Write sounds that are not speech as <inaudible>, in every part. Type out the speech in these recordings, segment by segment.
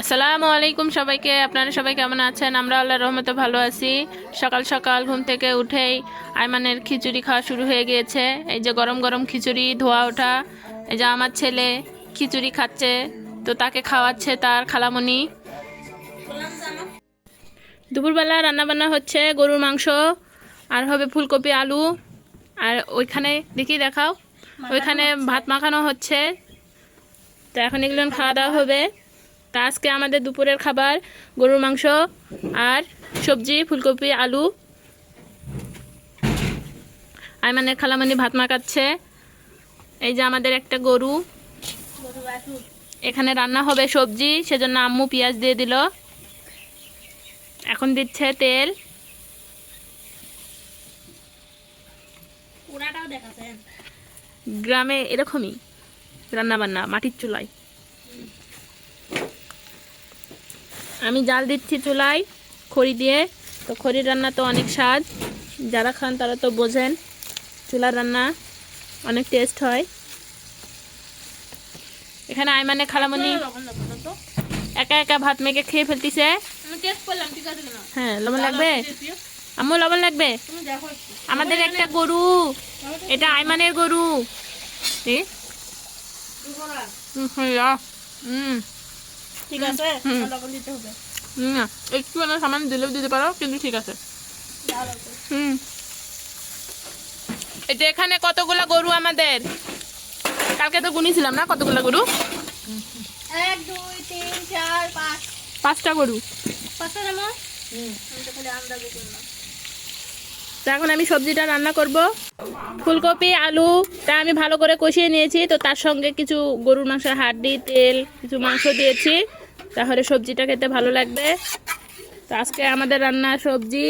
আসসালামু আলাইকুম সবাইকে, আপনারা সবাই কেমন আছেন? আমরা আল্লাহ রহমতে ভালো আছি। সকাল সকাল ঘুম থেকে উঠেই আইমানের খিচুড়ি খাওয়া শুরু হয়ে গিয়েছে। এই যে গরম গরম খিচুড়ি, ধোয়া ওঠা, এই যে আমার ছেলে খিচুড়ি খাচ্ছে, তো তাকে খাওয়াচ্ছে তার খালামণি দুপুরবেলা রান্নাবান্না হচ্ছে গরুর মাংস, আর হবে ফুলকপি, আলু, আর ওইখানে দেখি দেখাও, ওইখানে ভাত মাখানো হচ্ছে। তো এখন এগুলো খাওয়া দাওয়া হবে। তা আজকে আমাদের দুপুরের খাবার গরুর মাংস আর সবজি ফুলকপি আলু। আইমানের খালামানি ভাত মাখাচ্ছে। এই যে আমাদের একটা গরু। এখানে রান্না হবে সবজি সেজন্য আম্মু পেঁয়াজ দিয়ে দিল। এখন দিচ্ছে তেল। গ্রামে এরকমই। রান্না বান্না মাটির চুলায়। আমি জাল দিচ্ছি চুলায় খড়ি দিয়ে। তো খড়ির রান্না তো অনেক স্বাদ। যারা খান তারা তো বোঝেন চুলার রান্না অনেক টেস্ট হয়। এখানে আইমানে লবণ একা একা ভাত মেখে খেয়ে ফেলতিছে। হ্যাঁ লবণ লাগবে? আম্মু লবণ লাগবে? আমাদের একটা গরু। এটা আইমানের গরু। হুম। ঠিক আছে। লবণ দিতে হবে। একটু না সামান দিলেও দিতে পারো কিন্তু ঠিক আছে। হুম। এটা এখানে কতগুলা গরু আমাদের? কালকে তো গুনিছিলাম না কতগুলা গরু? এক দুই তিন চার পাঁচ। পাঁচটা গরু। পাঁচটা না হুম। আমরা গরু এখন আমি সবজিটা রান্না করব। ফুলকপি, আলু, তা আমি ভালো করে কষিয়ে নিয়েছি। তো তার সঙ্গে কিছু গরুর মাংসের হাড্ডি তেল, কিছু মাংস দিয়েছি। তাহলে সবজিটা খেতে ভালো লাগবে। তো আজকে আমাদের রান্না সবজি,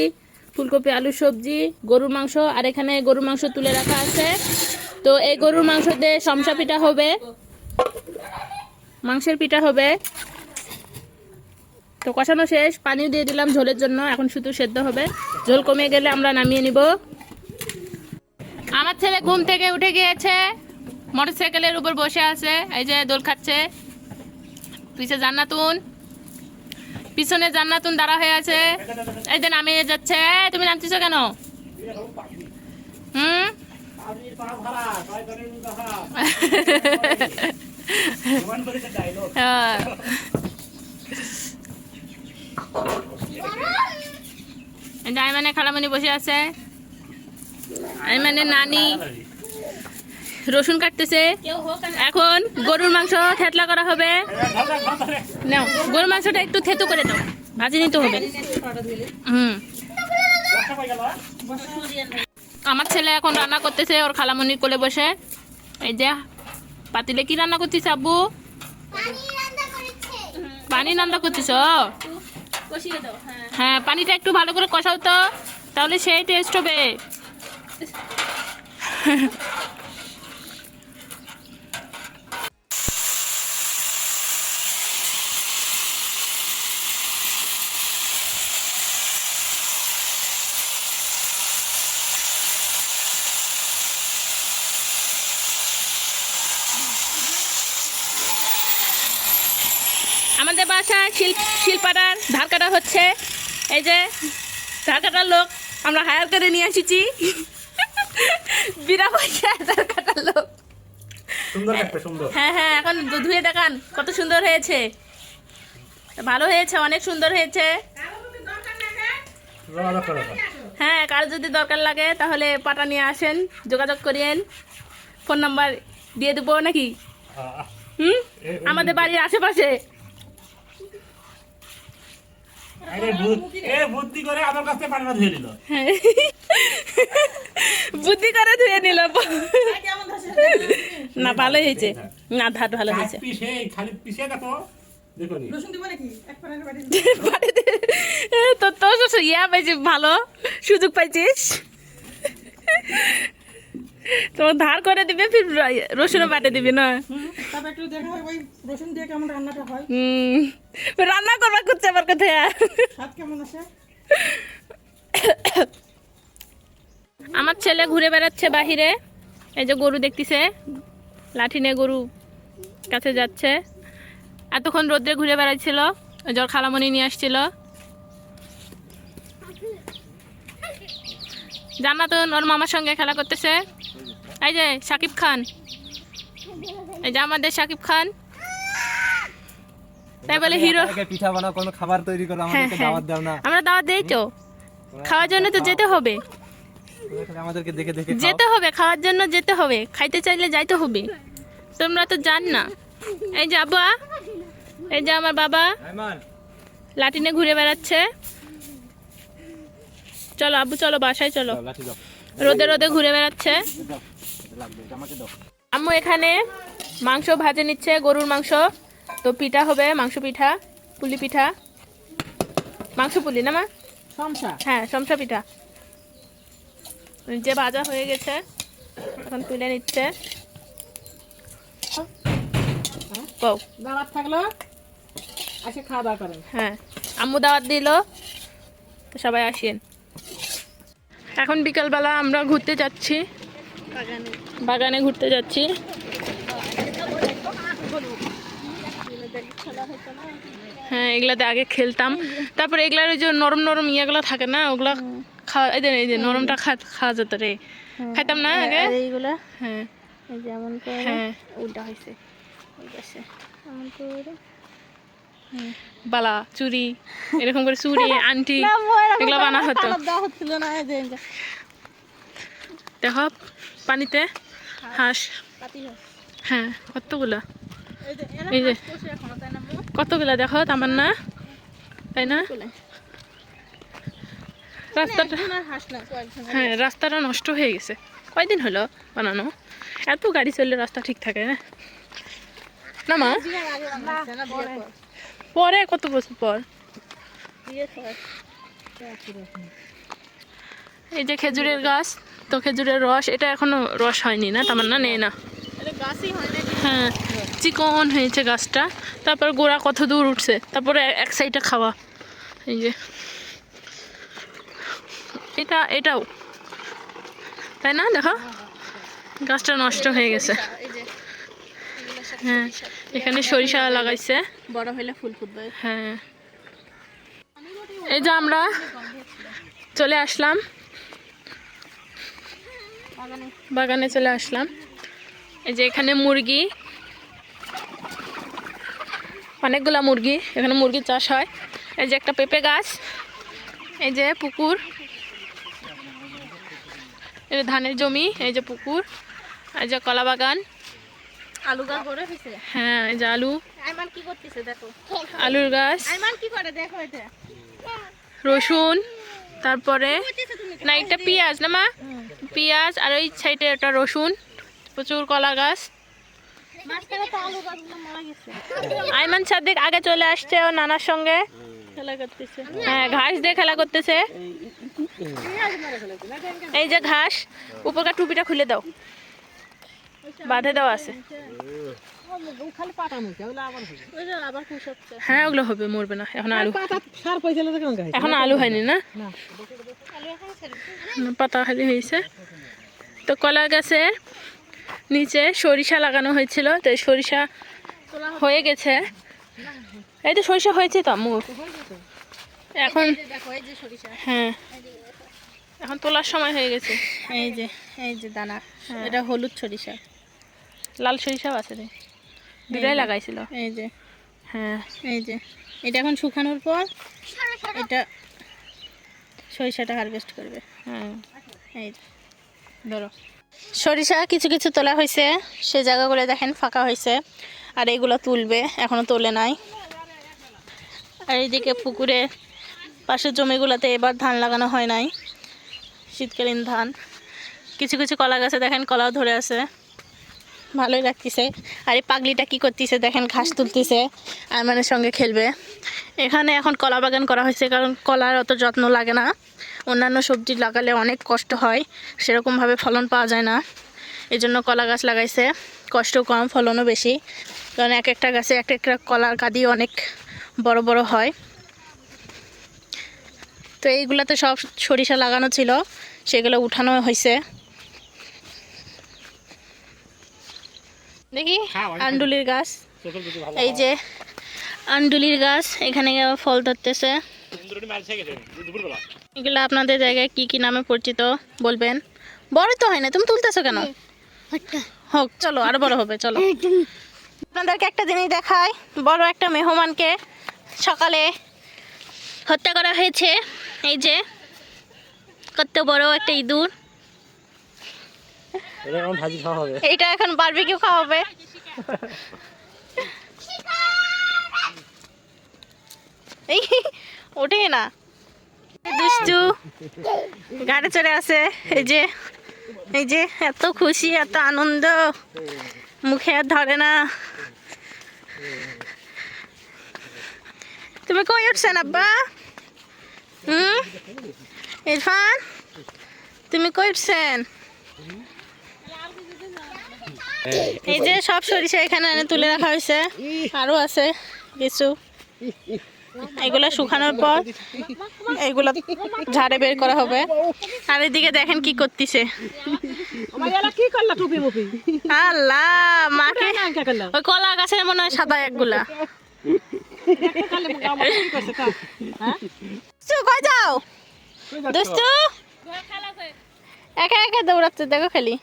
ফুলকপি, আলু সবজি, গরুর মাংস, আর এখানে গরুর মাংস তুলে রাখা আছে। তো এই গরুর মাংস দিয়ে সমসা পিঠা হবে। মাংসের পিঠা হবে। তো কষানো শেষ পানিও দিয়ে দিলাম ঝোলের জন্য এখন শুধু সেদ্ধ হবে। ঝোল কমে গেলে আমরা নামিয়ে নিব। আমার ছেলে ঘুম থেকে উঠে গিয়েছে মোটরসাইকেলের উপর বসে আছে এই যে দোল খাচ্ছে। পিছে জান্নাতুন পিছনে জান্নাতুন দাঁড়া হয়ে আছে এই যে নামিয়ে যাচ্ছে। তুমি নামতেছো কেন? হুম? <laughs> হ্যাঁ। খালামণি বসে আছে। আইমানের নানি রসুন কাটতেছে। এখন গরুর মাংস থেতলা করা হবে। নাও গরুর মাংসটা একটু থেতু করে দাও। ভাজি নিতে হবে। হুম। আমার ছেলে এখন রান্না করতেছে ওর খালামণির কোলে বসে। এই যে পাতিলে কি রান্না করছিস আব্বু? পানি রান্না করছিস কষিয়ে দাও হ্যাঁ। হ্যাঁ পানিটা একটু ভালো করে কষাও তো তাহলে সেই টেস্ট হবে <laughs> আমাদের বাসায় শিল শিলপাড়ার ধার কাটা হচ্ছে। এই যে ধার কাটার লোক আমরা হায়ার করে নিয়ে এসেছি। বিনা পয়সায় ধার কাটার লোক। হ্যাঁ হ্যাঁ এখন ধুয়ে দেখান কত সুন্দর হয়েছে। ভালো হয়েছে অনেক সুন্দর হয়েছে। হ্যাঁ কার যদি দরকার লাগে তাহলে পাটা নিয়ে আসেন যোগাযোগ করিয়েন। ফোন নাম্বার দিয়ে দেবো নাকি? হুম? আমাদের বাড়ির আশেপাশে। বুদ্ধি করে আমার কাছে পানিটা ধুয়ে দিল হ্যাঁ। বুদ্ধি করে ধুয়ে নিল। না ভালো হয়েছে। না ধার ভালো হয়েছে। খালি দেখো। বাড়িতে তো তো ইয়া পাইছিস ভালো সুযোগ পাইছিস। তো ধার করে দিবে ফির রসুনও বাটে দিবি না? তারপর একটু দেখা হয় ওই রসুন দিয়ে কেমন রান্নাটা হয়? হুম রান্না করবা করছে আমার কোথায় স্বাদ কেমন আছে আমার ছেলে ঘুরে বেড়াচ্ছে বাহিরে এই যে গরু দেখতেছে লাঠি নিয়ে গরু কাছে যাচ্ছে। এতক্ষণ রোদ্রে ঘুরে বেড়াচ্ছিল ওই জল খালামণি নিয়ে আসছিল। জান্নাতুন ওর মামার সঙ্গে খেলা করতেছে। এই যে সাকিব খান। এই যে আমাদের সাকিব খান। তাই বলে হিরো পিঠা বানাও কোনো খাবার তৈরি করো হ্যাঁ আমাদেরকে হ্যাঁ। দাওয়াত দাও না। আমরা দাওয়াত দেই তো। খাওয়ার জন্য তো যেতে হবে। আমাদেরকে দেখে দেখে যেতে হবে খাওয়ার জন্য যেতে হবে। খাইতে চাইলে যাইতে হবে। তোমরা তো জান না। এই যে আব্বা এই যে আমার বাবা। লাটিনে ঘুরে বেড়াচ্ছে। চলো আব্বু চলো বাসায় চলো। রোদে রোদে ঘুরে বেড়াচ্ছে। আম্মু এখানে মাংস ভাজে নিচ্ছে গরুর মাংস। তো পিঠা হবে মাংস পিঠা পুলি পিঠা। মাংস পুলি না মা? সমসা হ্যাঁ সমসা পিঠা। যে ভাজা হয়ে গেছে এখন তুলে নিচ্ছে। দাওয়াত থাকল? আসে খাওয়া দাওয়া করেন। হ্যাঁ আম্মু দাওয়াত দিল তো সবাই আসেন। এখন বিকালবেলা আমরা ঘুরতে যাচ্ছি। বাগানে ঘুরতে যাচ্ছি। হ্যাঁ এগুলাতে আগে খেলতাম। তারপরে এগুলার ওই যে নরম নরম ইয়েগুলো থাকে না ওগুলা খাওয়া এই যে এই যে নরমটা খাওয়া যেত রে। খাইতাম না আগে? এইগুলা? হ্যাঁ। এই যেমন হ্যাঁ। উল্টা হয়েছে এমন করে? বালা চুরি এরকম করে চুরি আন্টি এগুলো বানা হতো দেওয়া হচ্ছিল না এই যে এই যে দেখো পানিতে হাঁস। হ্যাঁ কতগুলা? এই যে? কতগুলা দেখো তামার না? তাই না? রাস্তাটা একজন আর হাঁস না কয়েকজন হ্যাঁ রাস্তাটা নষ্ট হয়ে গেছে। কয়দিন হলো বানানো? এত গাড়ি চললে রাস্তা ঠিক থাকে না। না মা? পরে? কত বছর পর। এই যে খেজুরের গাছ। তো খেজুরের রস এটা এখনও রস হয়নি না? তার না। নেই না হয় হ্যাঁ চিকন হয়েছে গাছটা। তারপর গোড়া কত দূর উঠছে? তারপরে এক সাইডে খাওয়া। এই যে। এটা এটাও। তাই না? দেখো। গাছটা নষ্ট হয়ে গেছে। এই যে হ্যাঁ এখানে সরিষা লাগাইছে। বড় হলে ফুল ফুটবে। হ্যাঁ। এই যে আমরা চলে আসলাম। বাগানে চলে আসলাম। এই যে এখানে মুরগি। অনেকগুলা মুরগি এখানে মুরগি চাষ হয়। এই যে একটা পেঁপে গাছ এই যে পুকুর। এই যে ধানের জমি এই যে পুকুর এই যে কলা বাগান। আলু গাছ বড় হয়েছে? হ্যাঁ এই যে আলু। আইমান কি করতেছে দেখো? আলুর গাছ। আইমান কি করে দেখো এটা? রসুন। তারপরে না, একটা পেঁয়াজ না, মা? পেঁয়াজ আর ওই সাইডে একটা রসুন, প্রচুর কলা গাছ। আইমান সাদিক আগে চলে আসছে ও নানার সঙ্গে। হ্যাঁ ঘাস দিয়ে খেলা করতেছে। এই যে ঘাস, উপরকার টুপিটা খুলে দাও। বাঁধে দেওয়া আছে। মুখে হ্যাঁ ওগুলো হবে মরবে না। এখন আলু গাছ এখন আলু হয়নি না? পাতা খালি হয়েছে। তো কলা গাছের নিচে সরিষা লাগানো হয়েছিল তো সরিষা হয়ে গেছে। এই তো সরিষা হয়েছে তো আম্মু এখন হ্যাঁ। এখন তোলার সময় হয়ে গেছে। এই যে এই যে দানা এটা হলুদ সরিষা। লাল সরিষাও আছে রে। দুটাই লাগাইছিল। এই যে। হ্যাঁ। এই যে। এটা এখন শুকানোর পর এটা সরিষাটা হারভেস্ট করবে। হ্যাঁ। এই যে ধরো। সরিষা কিছু কিছু তোলা হয়েছে সে জায়গাগুলো দেখেন ফাঁকা হয়েছে আর এইগুলো তুলবে এখনও তোলে নাই। আর এইদিকে পুকুরে পাশের জমিগুলোতে এবার ধান লাগানো হয় নাই শীতকালীন ধান। কিছু কিছু কলা গাছে দেখেন কলাও ধরে আছে। ভালোই লাগতেছে। আর এই পাগলিটা কি করতেছে দেখেন, ঘাস তুলতেছে আরমানের সঙ্গে খেলবে। এখানে এখন কলা বাগান করা হয়েছে কারণ কলার অত যত্ন লাগে না। অন্যান্য সবজি লাগালে অনেক কষ্ট হয়, সেরকমভাবে ফলন পাওয়া যায় না। এই জন্য কলা গাছ লাগাইছে, কষ্ট কম, ফলনও বেশি। কারণ এক একটা গাছে এক একটা কলার কাদি অনেক বড় বড় হয়। তো এইগুলাতে সব সরিষা লাগানো ছিল, সেগুলো উঠানো হয়েছে। দেখি? আন্ডুলির গাচ এই যে আন্ডুলির গাছ এখানে ফল ধরতেছে। গেছে এগুলো আপনাদের জায়গায় কি কি নামে পরিচিত বলবেন? বড় তো হয় না তুমি তুলতেছো কেন? হোক চলো আরও বড় হবে চলো। আপনাদেরকে একটা জিনিস দেখাই বড় একটা মেহমানকে সকালে হত্যা করা হয়েছে। এই যে কত বড় একটা ইঁদুর। এটা এখন ভাজি খাওয়া হবে। এইটা এখন বারবিকিউ খাওয়া হবে। এই, ওঠে না। দুষ্টু গাড়ি চড়ে আছে। এই যে এই যে, এত খুশি, এত আনন্দ। মুখে আর ধরে না। তুমি কই উঠছেন, আব্বা? হুম? ইরফান? তুমি কই উঠছেন? এই যে সব সরিষা এখানে এনে তুলে রাখা হয়েছে। আরও আছে কিছু। এগুলো শুকানোর পর এগুলো ঝাড়ে বের করা হবে। আর এদিকে দেখেন কি করতেছে। আল্লাহ মাকে ওই কলা গাছের মনে হয় সাদা একগুলা। কই যাও? দুষ্টু? একা একা দৌড়াচ্ছে দেখো খালি।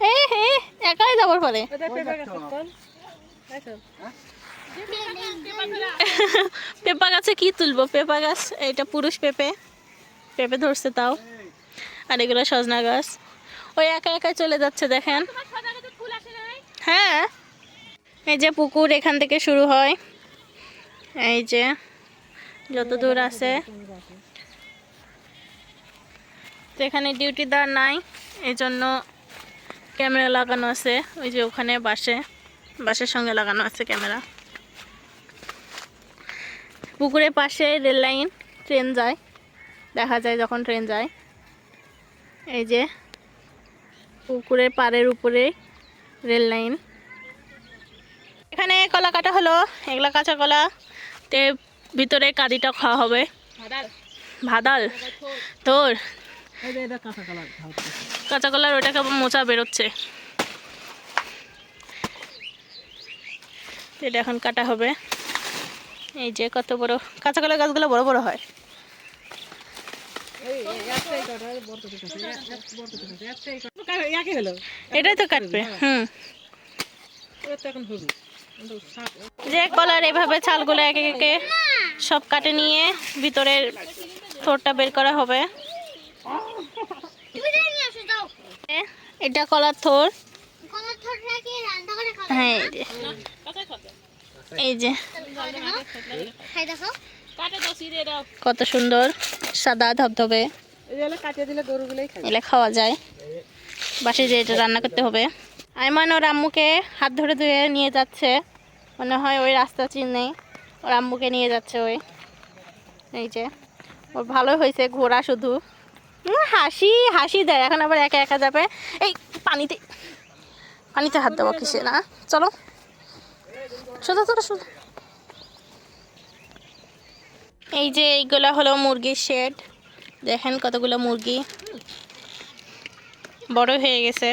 এই হে একাই যাবার পরে। পেঁপা গাছে কি তুলবো? পেঁপা গাছ এটা পুরুষ পেঁপে। পেঁপে ধরছে তাও। আর এগুলো সজনা গাছ। ওই একা একা চলে যাচ্ছে দেখেন। হ্যাঁ। এই যে পুকুর এখান থেকে শুরু হয়। এই যে যত দূর আছে। তো এখানে ডিউটিদার নাই এই জন্য ক্যামেরা লাগানো আছে ওই যে ওখানে বাসে বাসের সঙ্গে লাগানো আছে ক্যামেরা। পুকুরের পাশে রেল লাইন ট্রেন যায় দেখা যায় যখন ট্রেন যায়। এই যে পুকুরের পাড়ের উপরে রেল লাইন। এখানে কলা কাটা হলো এগুলা কাঁচা কলা তে ভিতরে কাদিটা খাওয়া হবে। ভাদাল। তোর। কাঁচা কলার ওটাকে আবার মোচা বেরোচ্ছে। এটা এখন কাটা হবে। এই যে কত বড় কাঁচা কলার গাছগুলো বড় বড় হয়। এটাই তো কাটবে, হুম। যে কলার এভাবে একে একে সব কাটে নিয়ে ভিতরের থোরটা বের করা হবে। এটা কলার থোর হ্যাঁ এই যে। কত সুন্দর। সাদা ধবধবে। এলে খাওয়া যায়। বাসে যে এটা রান্না করতে হবে। আইমান ওর আম্মুকে হাত ধরে ধুয়ে নিয়ে যাচ্ছে। মনে হয় ওই রাস্তা চিনে। ওর আম্মুকে নিয়ে যাচ্ছে ওই। এই যে। ওর ভালো হয়েছে ঘোরা শুধু। হাসি হাসি দেয়। এখন আবার একা একা যাবে। এই, পানিতে পানিতে হাত দেবো কিসে, না? চলো। শুধু চলো শুধু এই যে এইগুলো হলো মুরগির শেড দেখেন কতগুলো মুরগি। বড় হয়ে গেছে।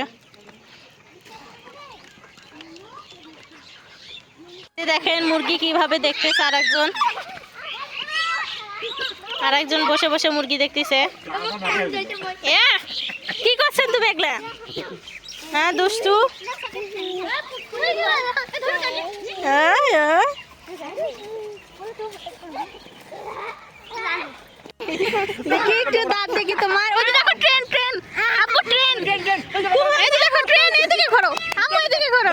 দেখেন মুরগি কীভাবে দেখতেছে আর একজন আর একজন বসে বসে মুরগি দেখতেছে। কি করছেন তুমি এগুলা? হ্যাঁ দুষ্টু? এই, এই। দেখি একটু দাঁত দেখি তোমার। ওই দেখো ট্রেন ট্রেন। আব্বু ট্রেন। এই যে দেখো ট্রেন এদিকে ঘোরো। এদিকে ঘোরো।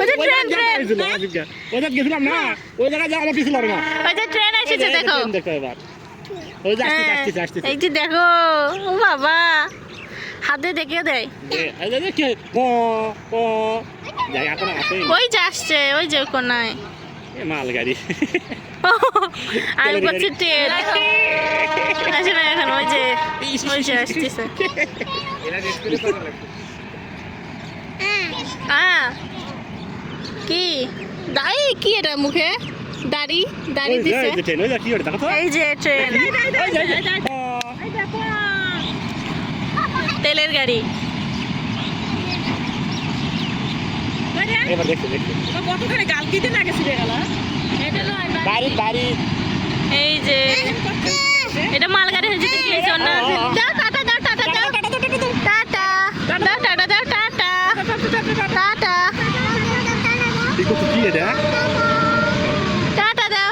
ওই যে ট্রেন ট্রেন। ওই জায়গায় গেছিলাম না ওই জায়গায় যা আমার পিছু না। ওই যে ট্রেন দেখো এই যে দেখো ও বাবা। হাতে দেখে দেয় ওই যে আসছে ওই যে কোনায়। মাল গাড়ি। আমি করছি ট্রেন আসে না এখন ওই যে ওই যে আসতেছে। কি? দাড়ি কি এটা মুখে? দাড়ি দাড়ি দিছে। ওই যে ট্রেন ওই যে ওটা দেখো এই যে ট্রেন তেলের গাড়ি। এই যে। এটা মালগাড়ি হয়েছে টাটা। টাটা টাটা টাটা দাও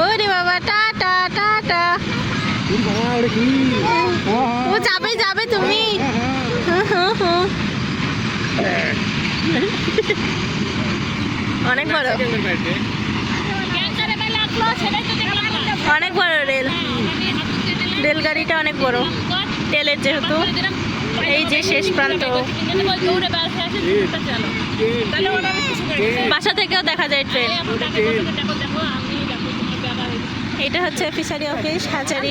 ওরে বাবা টাটা টাটা ওরে কি ও যাবে যাবে তুমি। অনেক বড়। অনেক বড় রেল রেলগাড়িটা অনেক বড় তেলের যেহেতু এই যে শেষ প্রান্ত। বাসা থেকেও দেখা যায় ট্রেন এই এখন টাকা পয়সা দেখো, দেখো, আমি দেখো, তোমার বাবা এই- এটা হচ্ছে ফিশারি অফিস হাজারি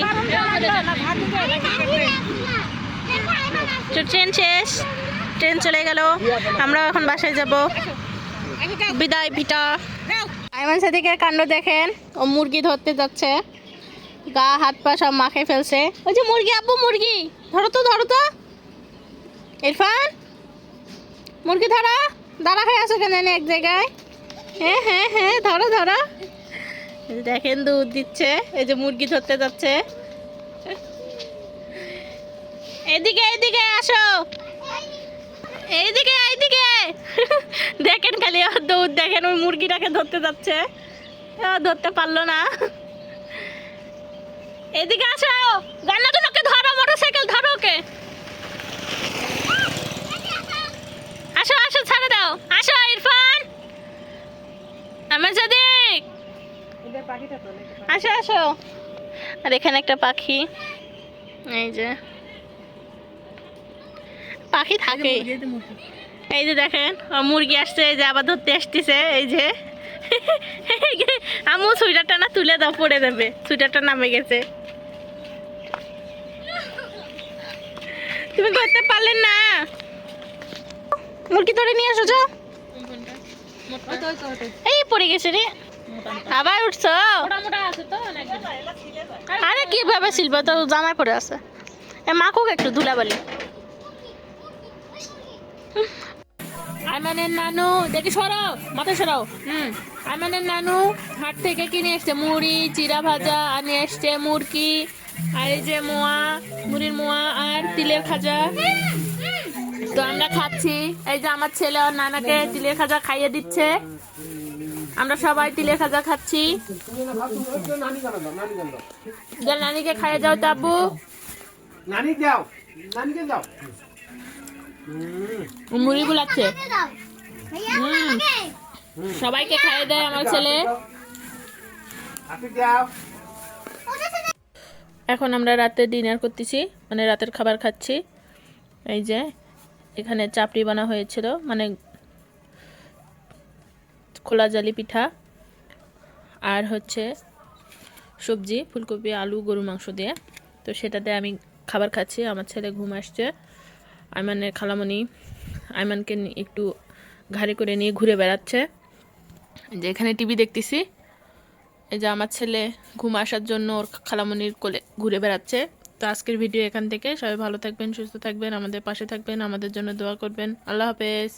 ট্রেন শেষ, ট্রেন চলে গেল, আমরাও এখন বাসায় যাব। বিদায় পিটা আইমান সাদিকের কাণ্ড দেখেন, ও মুরগি ধরতে যাচ্ছে। গা, হাত, পা সব মাখে ফেলছে। ওই যে মুরগি, আব্বু, মুরগি! ধরো তো ধরো তো। ইরফান! মুরগি ধরো। দাঁড়া হয়ে আছো কেন এক জায়গায়? হ্যাঁ হ্যাঁ হ্যাঁ ধরো ধরো। দেখেন দুধ দিচ্ছে, এই যে মুরগি ধরতে যাচ্ছে। এদিকে এদিকে আসো। এইদিকে এইদিকে দেখেন খালি দুধ, দেখেন ওই মুরগিটাকে ধরতে যাচ্ছে। ধরতে পারল না। এদিকে আসো। গান্নাগুলোকে ধরো, মোটরসাইকেল ধরো ওকে। আসো আসো, ছাড়ে দাও। আসো, ইরফান। আমার সাদিক। আসো আসো। আর এখানে একটা পাখি। এই যে। পাখি থাকে। এই যে দেখেন মুরগি আসছে এই যে আবার ধরতে আসতেছে এই যে। আমু সুইটারটা না তুলে দাও পড়ে দেবে। সুইটারটা নামে গেছে। তুমি ধরতে পারলেন না। মুরগি ধরে নিয়ে আসো যাও। এই পড়ে গেছে রে। আবার উঠছো। আরে কীভাবে শিল্প তো জামাই পড়ে আছে। এ মাখুক একটু ধুলাবালি। আইমানের নানু, দেখি সরাও মাথা সরাও। হুম। আইমানের নানু, হাট থেকে কিনে এসছে মুড়ি, চিরা ভাজা আর নিয়ে এসছে মুরগি আর এই যে মোয়া, মুড়ির মোয়া আর তিলের খাজা। তো আমরা খাচ্ছি। এই যে আমার ছেলে আর নানাকে তিলের খাজা খাইয়ে দিচ্ছে। আমরা সবাই তিলের খাজা খাচ্ছি। যে নানিকে খাইয়ে যাও তো আব্বু। নানি যাও নানিকে যাও মুড়ি গুলাচ্ছে হুম। সবাইকে খাইয়ে দেয় আমার ছেলে। এখন আমরা রাতে ডিনার করতেছি মানে রাতের খাবার খাচ্ছি। এই যে এখানে চাপড়ি বানা হয়েছিল মানে খোলা জালি পিঠা আর হচ্ছে সবজি, ফুলকপি, আলু গরু মাংস দিয়ে। তো সেটাতে আমি খাবার খাচ্ছি, আমার ছেলে ঘুম আসছে। আইমানের খালামণি আইমানকে একটু ঘাড়ে করে নিয়ে ঘুরে বেড়াচ্ছে। যে এখানে টিভি দেখতেছি। এই যে আমার ছেলে ঘুম আসার জন্য ওর খালামনির কোলে ঘুরে বেড়াচ্ছে। তো আজকের ভিডিও এখান থেকে। সবাই ভালো থাকবেন, সুস্থ থাকবেন, আমাদের পাশে থাকবেন, আমাদের জন্য দোয়া করবেন। আল্লাহ হাফেজ।